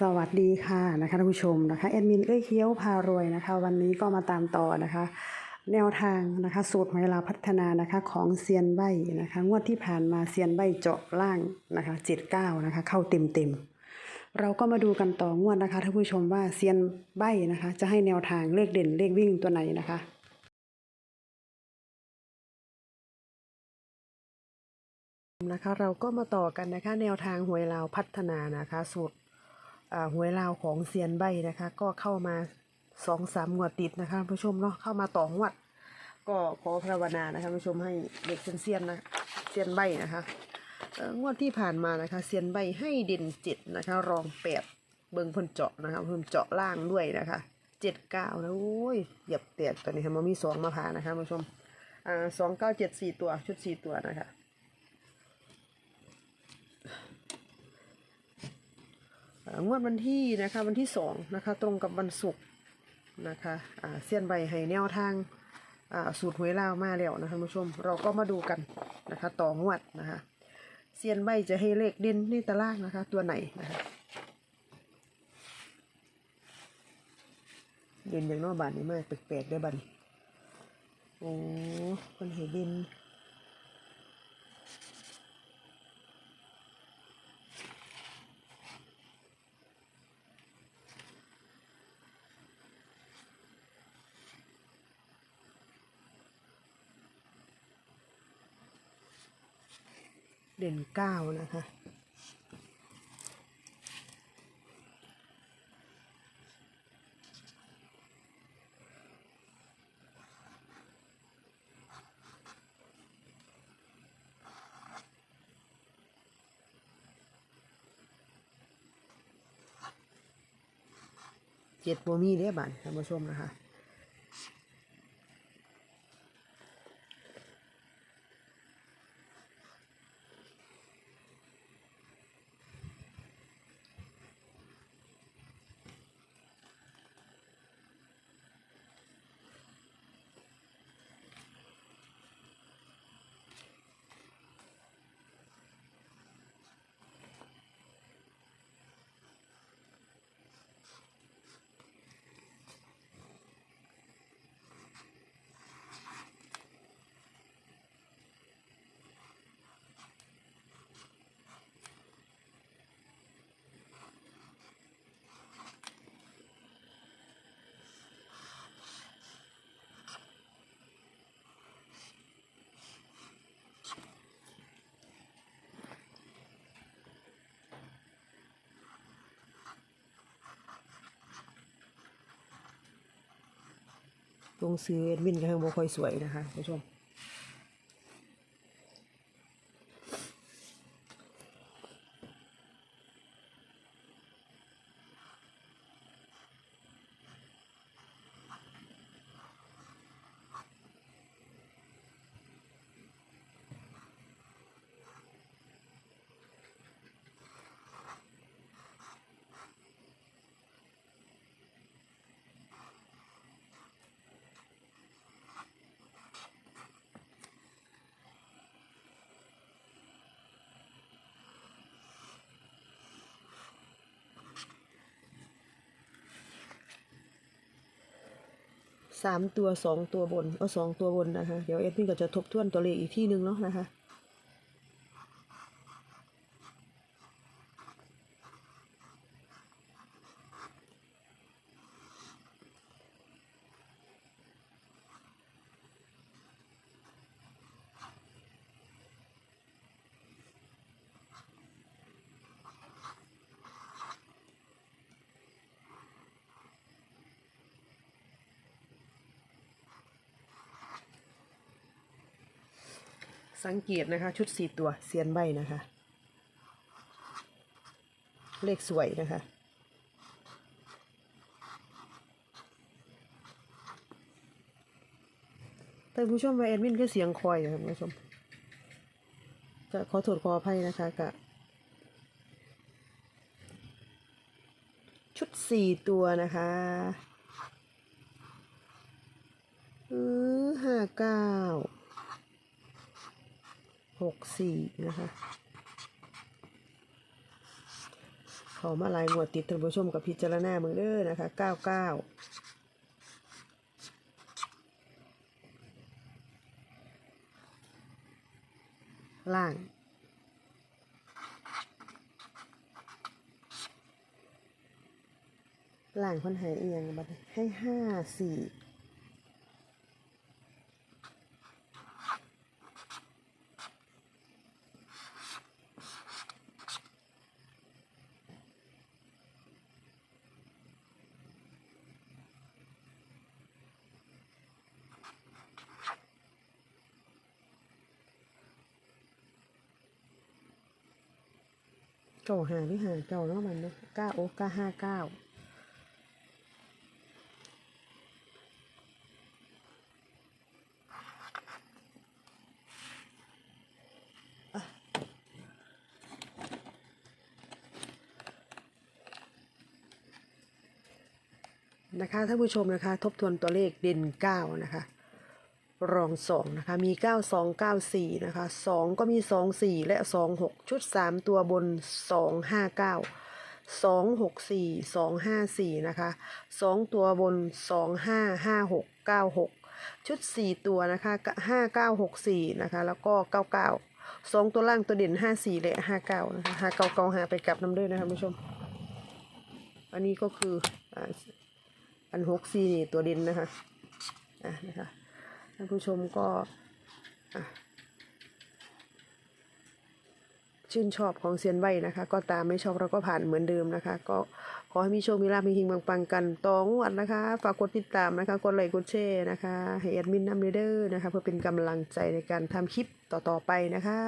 สวัสดีค่ะนะคะท่านผู้ชมนะคะแอดมินเอ้ยเคี้ยวพารวยนะคะ วันนี้ก็มาตามต่อนะคะ แนวทางนะคะสูตรหวยลาพัฒนานะคะของเซียนใบนะคะงวดที่ผ่านมาเซียนใบเจาะล่างนะคะ79นะคะเข้าเต็มเต็มเราก็มาดูกันต่องวดนะคะท่านผู้ชมว่าเซียนใบนะคะ จะให้แนวทางเลขเด่นเลขวิ่งตัวไหนนะคะนะคะเราก็มาต่อกันนะคะแนวทางหวยลาวพัฒนานะคะสูตร หวยลาวของเซียนใบนะคะ ก็เข้ามาสองสามงวดติดนะคะผู้ชมเนาะเข้ามาต่องวด ก็ขอภาวนานะคะผู้ชมให้เด็กเซียนๆนะเซียนใบนะคะงวดที่ผ่านมานะคะเซียนใบให้เด่นเจ็ดนะคะ รองแปดเบิ่งพ่นเจาะนะคะเพิ่มเจาะล่างด้วยนะคะเจ็ดเก้านะโอ้ยเหยียบแตกตอนนี้ค่ะมันมีสองมาผ่านนะคะผู้ชมอ่าสองเก้าเจ็ดสี่ตัวชุดสี่ตัวนะคะ อ่า งวดวันที่นะคะวันที่สองนะคะตรงกับวันศุกร์นะคะเสี้ยนใบให้แนวทางสูตรหวยลาวมาแล้วนะคะท่านผู้ชมเราก็มาดูกันนะคะต่องวดนะคะเซียนใบจะให้เลขเด่นในตารางนะคะ ตัวไหนนะคะเด่นอย่างนอกบานนี้มากแปลกๆได้บันโอ้คนเห็นเด่น เด่นเก้านะคะ เจ็ดโมมีเด้บันท่านผู้ชมนะคะ ลงซื้อเอ็ดวินก็ยังบ่ค่อยสวยนะคะคุณผู้ชม สามตัวสองตัวบนเอาสองตัวบนนะคะ เดี๋ยวเอ็ดมินก็จะทบทวนตัวเลขอีกที่หนึ่งเนาะนะคะ สังเกตนะคะ ชุดสี่ตัวเซียนใบนะคะ เลขสวยนะคะแต่ผู้ชมแอดมินก็เสียงคอยนะครับผู้ชมจะขอโทษขออภัยนะคะกับชุดสี่ตัวนะคะเออห้าเก้า หกสี่นะคะ เขามาลายงวดติดท่านผู้ชมกับพิจารณาเมืองเด้อนะคะเก้าเก้าล่างล่างคนหายเอียงบัดให้ห้าสี่ เก้าหาหรือหาเก้าเนาะมันเนาะเก้าโอ้เก้าห้าเก้านะคะท่านผู้ชมนะคะ ทบทวนตัวเลขเด่น9นะคะ รอง2นะคะ มี 9 2 9 4 นะคะ 2 ก็มี 2 4 และ 2 6 ชุด 3 ตัวบน 2 5 9 2 6 4 2 5 4 นะคะ 2 ตัวบน 2 5 5 6 9 6 ชุด 4 ตัวนะคะ 5 9 6 4 นะคะ แล้วก็ 99 2 ตัวล่างตัวเด่น 5 4 และ 59 นะคะ 5 9 9 5ไปกลับน้ำด้วยนะคะผู้ชม อันนี้ก็คืออันหกซีนี่ตัวเด่นนะคะอะนะคะ ท่านผู้ชมก็ชื่นชอบของเซียนไว้นะคะ ก็ตามไม่ชอบเราก็ผ่านเหมือนเดิมนะคะ ก็ขอให้มีโชคมีลาภมีหิงปังๆกันตองวันนะคะ ฝากกดติดตามนะคะ กดไลค์กดแชร์นะคะให้แอดมินนำเด้อนะคะ เพื่อเป็นกำลังใจในการทำคลิปต่อๆไปนะคะ